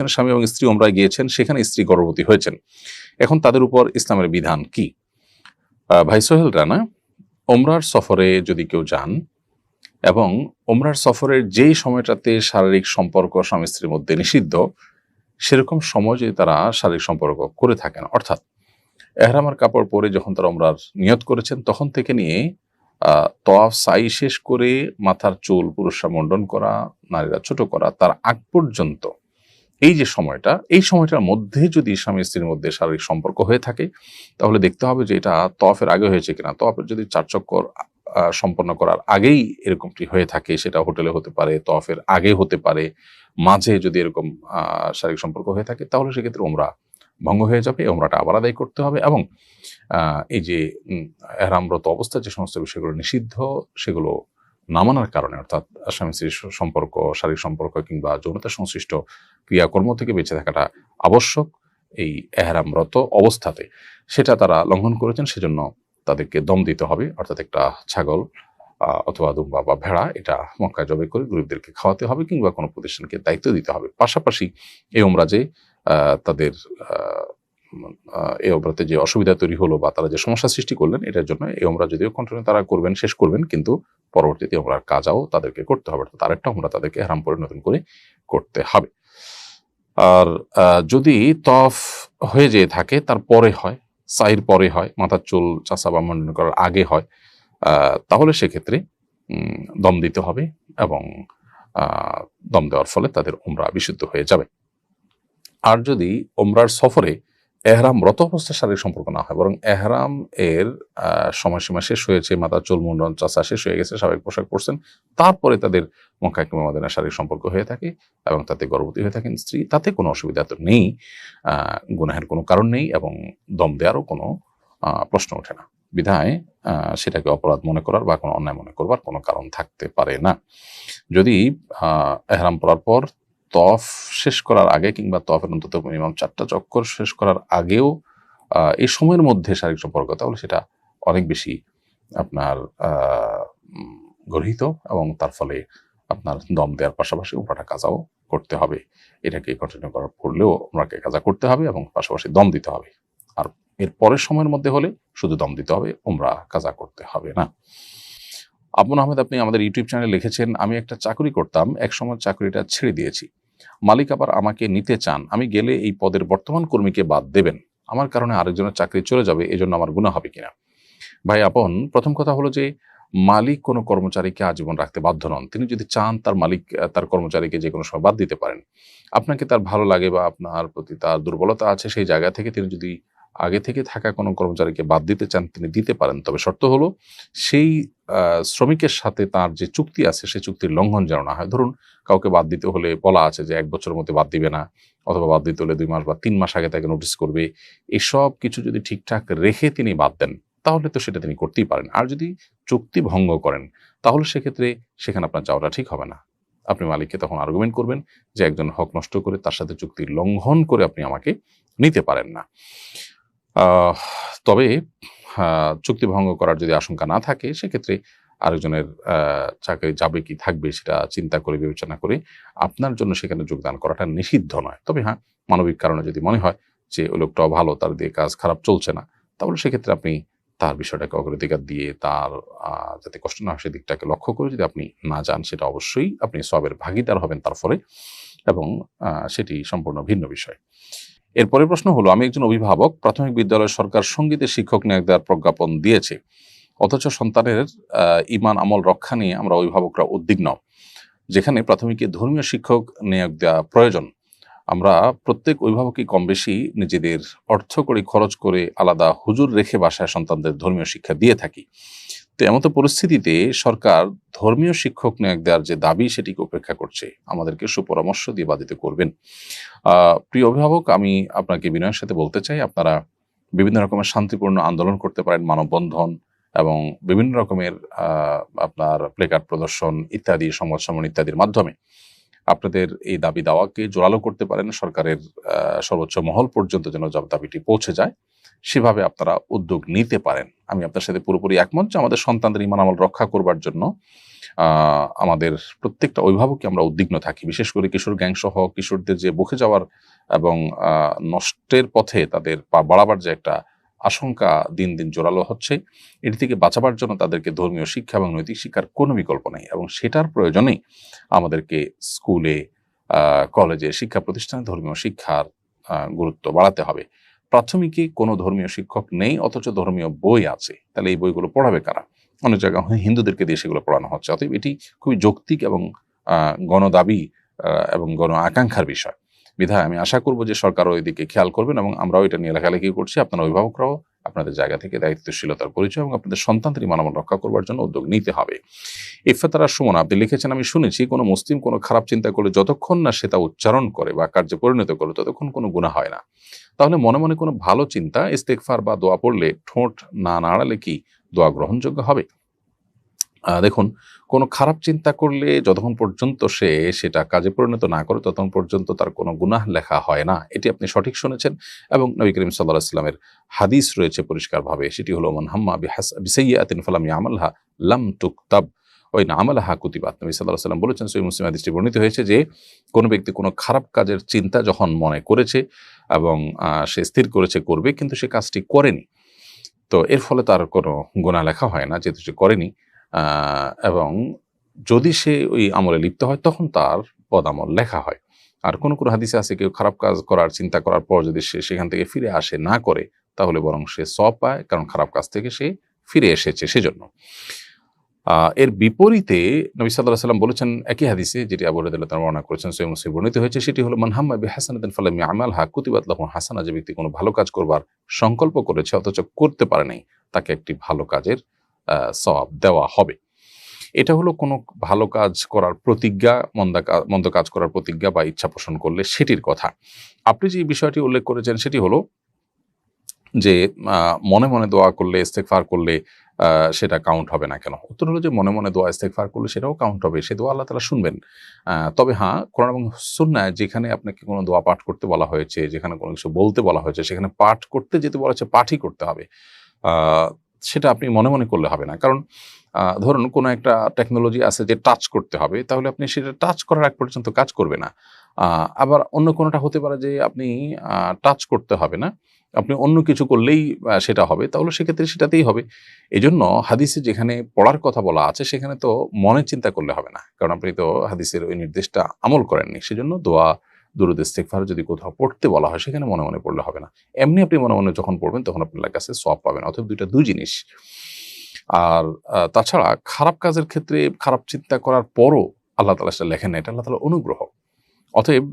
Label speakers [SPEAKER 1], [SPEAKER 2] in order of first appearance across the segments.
[SPEAKER 1] সেখানে স্বামী এবং স্ত্রী ওমরায় গিয়েছেন, সেখানে স্ত্রী গর্ভবতী হয়েছেন। এখন তাদের উপর ইসলামের বিধান কি? ভাই সোহেল রানা ওমরার সফরে যদি কেউ যান এবং ওমরার সফরের যেই সময়টাতে শারীরিক সম্পর্ক স্বামী স্ত্রীর মধ্যে নিষিদ্ধ, সেরকম সময় তারা শারীরিক সম্পর্ক করে থাকেন। অর্থাৎ এহরামার কাপড় পরে যখন তারা ওমরার নিয়ত করেছেন, তখন থেকে নিয়ে তওয়াফ সাই শেষ করে মাথার চুল পুরুষরা মণ্ডন করা, নারীরা ছোট করা, তার আগ পর্যন্ত এই যে সময়টা, এই সময়টার মধ্যে যদি স্বামী স্ত্রীর মধ্যে শারীরিক সম্পর্ক হয়ে থাকে, তাহলে দেখতে হবে যে এটা তফের আগে হয়েছে কিনা। তফের যদি চার চক্কর সম্পন্ন করার আগেই এরকমটি হয়ে থাকে, সেটা হোটেলে হতে পারে তফের আগে হতে পারে, মাঝে যদি এরকম শারীরিক সম্পর্ক হয়ে থাকে, তাহলে সেক্ষেত্রে ওমরা ভঙ্গ হয়ে যাবে ওমরাটা আবার আদায় করতে হবে এবং এই যে এহরামরত অবস্থায় যে সমস্ত বিষয়গুলো নিষিদ্ধ, সেগুলো না মানার কারণে অর্থাৎ স্বামী স্ত্রীর সম্পর্ক শারীরিক সম্পর্ক কিংবা যৌনতা সংশ্লিষ্ট ক্রিয়াকর্ম থেকে বেঁচে থাকাটা আবশ্যক এই এহরামরত অবস্থাতে। সেটা তারা লঙ্ঘন করেছেন সেজন্য তাদেরকে দম দিতে হবে অর্থাৎ একটা ছাগল অথবা দুম্বা বা ভেড়া এটা মক্কায় জবে করে গরিবদেরকে খাওয়াতে হবে কিংবা কোনো প্রতিষ্ঠানকে দায়িত্ব দিতে হবে। পাশাপাশি এই ওমরাজে আহ, তাদের এই ওমরাতে যে অসুবিধা তৈরি হলো বা তারা যে সমস্যা সৃষ্টি করলেন, এটার জন্য এই ওমরা যদিও কন্টিনিউ তারা করবেন, শেষ করবেন, কিন্তু পরবর্তীতে ওমরার কাজাও তাদেরকে করতে হবে। অর্থাৎ আরেকটা ওমরা তাদেরকে হারাম করে নতুন করে করতে হবে। আর যদি তফ হয়ে যেয়ে থাকে, তারপরে হয় সাইর পরে হয়, মাথার চুল চাষা বা মন্ডন করার আগে হয় তাহলে সেক্ষেত্রে দম দিতে হবে এবং দম দেওয়ার ফলে তাদের ওমরা বিশুদ্ধ হয়ে যাবে। আর যদি ওমরার সফরে এহরাম রত শারীরিক সম্পর্ক না হয়, বরং এহরাম এর সময়সীমা শেষ হয়েছে মাথার চুল মুন্ডন চাষা শেষ হয়ে গেছে স্বাভাবিক পোশাক পরছেন। তারপরে তাদের মক্কা কিংবা মাদিনার শারীরিক সম্পর্ক হয়ে থাকে এবং তাতে গর্ভবতী হয়ে থাকেন স্ত্রী। তাতে কোনো অসুবিধা তো নেই গুনাহের কোনো কারণ নেই এবং দম দেওয়ারও কোনো প্রশ্ন ওঠে না। বিধায় সেটাকে অপরাধ মনে করার বা কোনো অন্যায় মনে করবার কোনো কারণ থাকতে পারে না। যদি এহরাম পড়ার পর তফ শেষ করার আগে কিংবা তফের অন্তত মিনিমাম চারটা চক্কর শেষ করার আগেও এই সময়ের মধ্যে শারীরিক সম্পর্ক তাহলে সেটা অনেক বেশি আপনার গর্হিত এবং তার ফলে আপনার দম দেওয়ার পাশাপাশি উমরাটা কাজাও করতে হবে। এটাকে কন্টিনিউ করার পড়লেও ওমরাকে কাজা করতে হবে এবং পাশাপাশি দম দিতে হবে। আর এর পরের সময়ের মধ্যে হলে শুধু দম দিতে হবে, ওমরা কাজা করতে হবে না। আবুল আহমেদ, আপনি আমাদের ইউটিউব চ্যানেলে লিখেছেন, আমি একটা চাকরি করতাম, এক সময় চাকরিটা ছেড়ে দিয়েছি। মালিক আবার আমাকে নিতে চান, আমি গেলে এই পদের বর্তমান কর্মীকে বাদ দেবেন। আমার কারণে আরেকজনের চাকরি চলে যাবে, এজন্য আমার গুণা হবে কিনা? ভাই আপন, প্রথম কথা হলো যে, মালিক কোনো কর্মচারীকে আজীবন রাখতে বাধ্য নন। তিনি যদি চান, তার মালিক, তার কর্মচারীকে যে কোনো সময় বাদ দিতে পারেন। আপনাকে তার ভালো লাগে বা আপনার প্রতি তার দুর্বলতা আছে, সেই জায়গা থেকে তিনি যদি আগে থেকে থাকা কোনো কর্মচারীকে বাদ দিতে চান, তিনি দিতে পারেন। তবে শর্ত হলো, সেই শ্রমিকের সাথে তার যে চুক্তি আছে সেই চুক্তির লঙ্ঘন যেন না হয়। ধরুন, কাউকে বাদ দিতে হলে বলা আছে যে, এক বছরের মধ্যে বাদ দিবে না, অথবা বাদ দিতে হলে দুই মাস বা তিন মাস আগে তাকে নোটিস করবে। এসব কিছু যদি ঠিকঠাক রেখে তিনি বাদ দেন, তাহলে তো সেটা তিনি করতেই পারেন। আর যদি চুক্তি ভঙ্গ করেন, তাহলে সেক্ষেত্রে সেখানে আপনার যাওয়াটা ঠিক হবে না। আপনি মালিককে তখন আর্গুমেন্ট করবেন যে, একজন হক নষ্ট করে তার সাথে চুক্তি লঙ্ঘন করে আপনি আমাকে নিতে পারেন না। তবে চুক্তি ভঙ্গ করার যদি আশঙ্কা না থাকে, সেক্ষেত্রে আরেকজনের চাকরি যাবে কি থাকবে সেটা চিন্তা করে, বিবেচনা করে আপনার জন্য সেখানে যোগদান করাটা নিষিদ্ধ নয়। তবে হ্যাঁ মানবিক কারণে যদি মনে হয় যে ওই লোকটাও ভালো, তার দিয়ে কাজ খারাপ চলছে না, তাহলে সেক্ষেত্রে আপনি তার বিষয়টাকে অগ্রাধিকার দিয়ে তার যাতে কষ্ট না হয় সেদিকটাকে লক্ষ্য করে যদি আপনি না যান, সেটা অবশ্যই আপনি সবের ভাগিদার হবেন তার ফলে এবং সেটি সম্পূর্ণ ভিন্ন বিষয়। এরপরের প্রশ্ন হলো, আমি একজন অভিভাবক, প্রাথমিক বিদ্যালয়ের সরকার সঙ্গীতের শিক্ষক নিয়োগ দেওয়ার প্রজ্ঞাপন দিয়েছে। অথচ সন্তানের ইমান আমল রক্ষা নিয়ে আমরা অভিভাবকরা উদ্বিগ্ন, যেখানে প্রাথমিকে ধর্মীয় শিক্ষক নিয়োগ দেওয়া প্রয়োজন। আমরা প্রত্যেক অভিভাবকই কম বেশি নিজেদের অর্থ করে খরচ করে আলাদা হুজুর রেখে বাসায় সন্তানদের ধর্মীয় শিক্ষা দিয়ে থাকি। তো এমতো পরিস্থিতিতে সরকার ধর্মীয় শিক্ষক নিয়োগ দেওয়ার যে দাবি, সেটিকে উপেক্ষা করছে। আমাদেরকে সুপরামর্শ দিয়ে বাধিত করবেন। প্রিয় অভিভাবক, আমি আপনাকে বিনয়ের সাথে বলতে চাই, আপনারা বিভিন্ন রকমের শান্তিপূর্ণ আন্দোলন করতে পারেন, মানববন্ধন এবং বিভিন্ন রকমের আপনার প্লেকার্ড প্রদর্শন ইত্যাদি, সংবাদ সম্মেলন ইত্যাদির মাধ্যমে আপনাদের এই দাবি দাওয়াকে জোরালো করতে পারেন। সরকারের সর্বোচ্চ মহল পর্যন্ত যেন দাবিটি পৌঁছে যায়। সেভাবে আপনারা উদ্যোগ নিতে পারেন। আমি আপনার সাথে পুরোপুরি একমত যে আমাদের সন্তানদের ইমান আমল রক্ষা করবার জন্য আমাদের প্রত্যেকটা অভিভাবকই আমরা উদ্বিগ্ন থাকি। বিশেষ করে কিশোর গ্যাং সহ কিশোরদের যে বকে যাওয়ার এবং নষ্টের পথে তাদের পা বাড়াবার যে একটা আশঙ্কা দিন দিন জোরালো হচ্ছে, এটি থেকে বাঁচাবার জন্য তাদেরকে ধর্মীয় শিক্ষা এবং নৈতিক শিক্ষার কোনো বিকল্প নেই এবং সেটার প্রয়োজনেই আমাদেরকে স্কুলে কলেজে শিক্ষা প্রতিষ্ঠানে ধর্মীয় শিক্ষার গুরুত্ব বাড়াতে হবে। প্রাথমিকে কোনো ধর্মীয় শিক্ষক নেই, অথচ ধর্মীয় বই আছে। তাহলে এই বইগুলো পড়াবে কারা? অনেক জায়গায় হিন্দুদেরকে দিয়ে সেগুলো পড়ানো হচ্ছে। অতএব এটি খুবই যৌক্তিক এবং গণদাবি এবং গণ আকাঙ্ক্ষার বিষয়। বিধায় আমি আশা করব যে সরকারও এদিকে খেয়াল করবেন এবং আমরাও এটা নিয়ে লেখালেখি করছি। আপনার অভিভাবকরাও আপনাদের জায়গা থেকে দায়িত্বশীলতার পরিচয় এবং আপনাদের সন্তানদের মানবন রক্ষা করবার জন্য উদ্যোগ নিতে হবে। ইফতারা সুমন, আপনি লিখেছেন, আমি শুনেছি, কোনো মুসলিম কোনো খারাপ চিন্তা করলে যতক্ষণ না সে তা উচ্চারণ করে বা কার্যে পরিণত করে ততক্ষণ কোনো গুণা হয় না। তাহলে মনে মনে কোনো ভালো চিন্তা ইস্তেকফার বা দোয়া পড়লে ঠোঁট না নাড়ালে কি দোয়া গ্রহণযোগ্য হবে? দেখুন, কোনো খারাপ চিন্তা করলে যতক্ষণ পর্যন্ত সে সেটা কাজে পরিণত না করে, ততক্ষণ পর্যন্ত তার কোনো গুনাহ লেখা হয় না। এটি আপনি সঠিক শুনেছেন এবং নবী করিম সাল্লাহ ইসলামের হাদিস রয়েছে পরিষ্কারভাবে। সেটি হলো, মন হাম্মা বিসাইয়াতিন ফালাম ইয়ামালহা লাম তুকতাব। ওই না, আমালাহা কুতিবাত। নবী সাল্লাহ সাল্লাম বলেছেন সই মুসলিম হাদিসটি বর্ণিত হয়েছে যে, কোনো ব্যক্তি কোনো খারাপ কাজের চিন্তা যখন মনে করেছে এবং সে স্থির করেছে, করবে, কিন্তু সে কাজটি করেনি। তো এর ফলে তার কোনো গুণা লেখা হয় না, যেহেতু সে করেনি। এবং যদি সে ওই আমলে লিপ্ত হয়, তখন তার পদামল লেখা হয়। আর কোনো কোনো হাদিসে আছে, কেউ খারাপ কাজ করার, চিন্তা করার পর যদি সে সেখান থেকে ফিরে আসে, না করে, তাহলে বরং সে সব পায়, কারণ খারাপ কাজ থেকে সে ফিরে এসেছে সেজন্য। এর বিপরীতে নবী সাল্লাহ সাল্লাম বলেছেন একই হাদিসে, যেটি আবু রেদুল্লাহ তার বর্ণনা করেছেন সৈয়দ মুসলিম বর্ণিত হয়েছে, সেটি হলো মানহাম্মা বি হাসানাদিন ফালামি আমাল হা কুতিবাত লাহু হাসানা যে ব্যক্তি কোনো ভালো কাজ করবার সংকল্প করেছে, অথচ করতে পারে নাই, তাকে একটি ভালো কাজের সব দেওয়া হবে। এটা হলো কোনো ভালো কাজ করার প্রতিজ্ঞা, মন্দা মন্দ কাজ করার প্রতিজ্ঞা বা ইচ্ছা পোষণ করলে সেটির কথা। আপনি যে বিষয়টি উল্লেখ করেছেন সেটি হলো যে মনে মনে দোয়া করলে ইস্তেকফার করলে সেটা কাউন্ট হবে না কেন? উত্তর হলো যে, মনে মনে দোয়া ইস্তেকফার করলে সেটাও কাউন্ট হবে। সে দোয়া আল্লাহ তালা শুনবেন। তবে হ্যাঁ কোরআন এবং সুন্নায় যেখানে আপনাকে কোনো দোয়া পাঠ করতে বলা হয়েছে, যেখানে কোনো কিছু বলতে বলা হয়েছে, সেখানে পাঠ করতে যেতে বলা হচ্ছে পাঠই করতে হবে। সেটা আপনি মনে মনে করলে হবে না। কারণ ধরুন কোনো একটা টেকনোলজি আছে যে টাচ করতে হবে, তাহলে আপনি সেটা টাচ করার আগ পর্যন্ত কাজ করবে না। আবার অন্য কোনোটা হতে পারে যে আপনি টাচ করতে হবে না, আপনি অন্য কিছু করলেই সেটা হবে, তাহলে সেক্ষেত্রে সেটাতেই হবে। এই জন্য হাদিসে যেখানে পড়ার কথা বলা আছে, সেখানে তো মনে চিন্তা করলে হবে না। কারণ আপনি তো হাদিসের ওই নির্দেশটা আমল করেননি, সেজন্য দোয়া দুরুদ ইস্তেকফার যদি কোথাও পড়তে বলা হয়, সেখানে মনে মনে পড়লে হবে না। এমনি আপনি মনে মনে যখন পড়বেন, তখন আপনার কাছে সব পাবেন, অথবা দুইটা দুই জিনিস। আর তাছাড়া খারাপ কাজের ক্ষেত্রে খারাপ চিন্তা করার পরও আল্লাহ তালা সেটা লেখেন না, এটা আল্লাহ তালা অনুগ্রহ। অতএব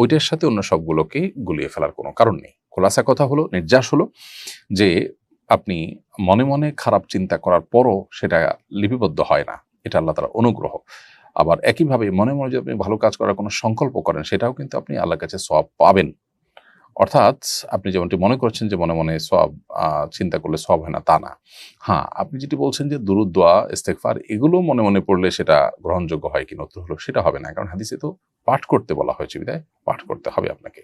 [SPEAKER 1] ওইটার সাথে অন্য সবগুলোকে গুলিয়ে ফেলার কোনো কারণ নেই। খোলাসা কথা হলো, নির্যাস হলো, যে আপনি মনে মনে খারাপ চিন্তা করার পরও সেটা লিপিবদ্ধ হয় না, এটা আল্লাহ তালা অনুগ্রহ। আবার একইভাবে মনে মনে যদি আপনি ভালো কাজ করার কোনো সংকল্প করেন, সেটাও কিন্তু আপনি আল্লাহর কাছে সব পাবেন। অর্থাৎ আপনি যেমনটি মনে করছেন যে মনে মনে সব চিন্তা করলে সব হয় না, তা না। হ্যাঁ আপনি যেটি বলছেন যে দুরুদোয়া ইস্তেকফার এগুলো মনে মনে পড়লে সেটা গ্রহণযোগ্য হয় কি নতুন হলো, সেটা হবে না। কারণ হাদিসে তো পাঠ করতে বলা হয়েছে, বিদায়, পাঠ করতে হবে আপনাকে।